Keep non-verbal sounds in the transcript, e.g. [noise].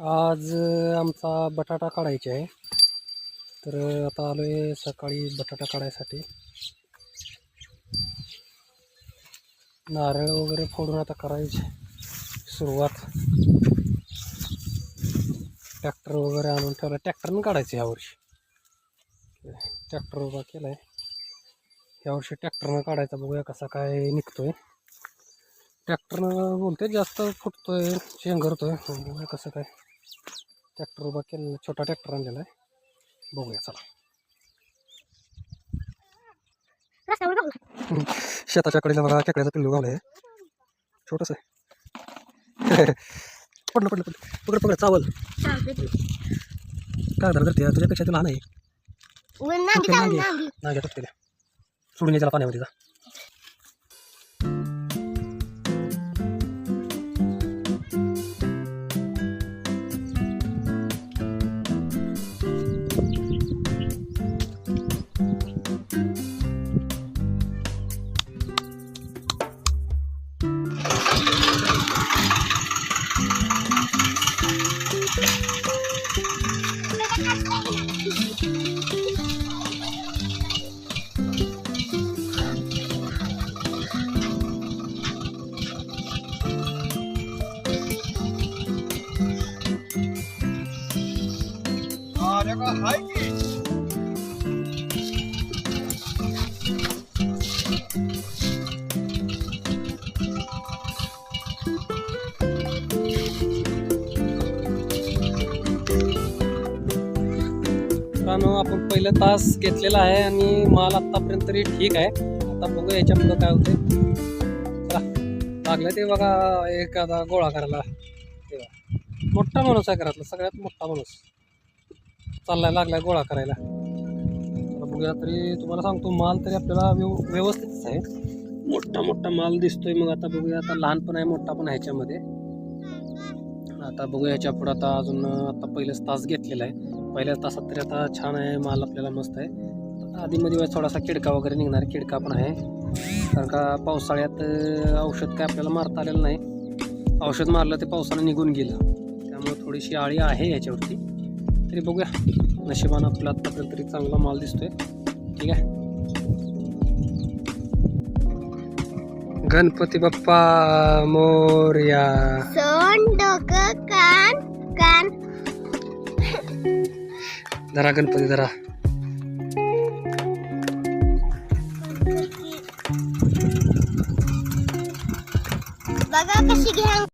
आज आमचा बटाटा काढायचा आहे. तर आता आलो आहे सकाळी बटाटा काढायसाठी. नारळ वगैरे फोडून आता करायची. सुरुवात. ट्रॅक्टर वगैरे आणून ठेवला ट्रॅक्टरनं काढायचं यावर्षी ट्रॅक्टर उभा केला आहे यावर्षी ट्रॅक्टरनं काढायचा. बघूया कसा काय निघतोय. ट्रॅक्टरनं बोलते जास्त फुटतोय शेंगरतोय बघूया कसं काय. ट्रॅक्टर उभा केलेला छोटा ट्रॅक्टर आणलेला आहे. बघूया चला. शेताच्या कडेला बघा खेकड्याचा पिल्लू गावलं आहे छोटंसं आहे. [laughs] पडलं पडलं पडलं. पकड पकड चावल. काय झालं तर ते तुझ्यापेक्षा ते लहान आहे. नांगी नांगी. नांग्या तुटलेल्या सोडून ये त्याला पाण्यामध्ये जा मित्रांनो आपण पहिला तास घेतलेला आहे आणि माल आत्तापर्यंत तरी ठीक आहे. आता बघू याच्या पुढं काय होते चला लागलं ते बघा एखादा गोळा करायला. ते मोठा माणूस आहे घरातला सगळ्यात मोठा माणूस. चाललाय लागलाय गोळा करायला. बघूया तरी तुम्हाला सांगतो माल तरी आपल्याला व्यव व्यवस्थितच आहे. मोठा मोठा माल दिसतोय. मग आता बघूया आता लहान पण आहे मोठा पण आहे ह्याच्यामध्ये. आता बघूया ह्याच्या पुढं आता अजून आता पहिलेच तास घेतलेला आहे. पहिल्या तासात तरी आता छान आहे माल आपल्याला मस्त आहे. आधीमध्ये थोडासा किडका वगैरे निघणार किडका पण आहे. कारण का पावसाळ्यात औषध काय आपल्याला मारता आलेलं नाही. औषध मारलं ते पावसानं निघून गेलं. त्यामुळे थोडीशी आळी आहे याच्यावरती. तरी बघूया. नशिबानं आपला आत्तापर्यंत तरी चांगला माल दिसतोय. ठीक आहे. गणपती बाप्पा मोर्या. सोन डोकं धरा गणपती धरा बघा कशी घ्या.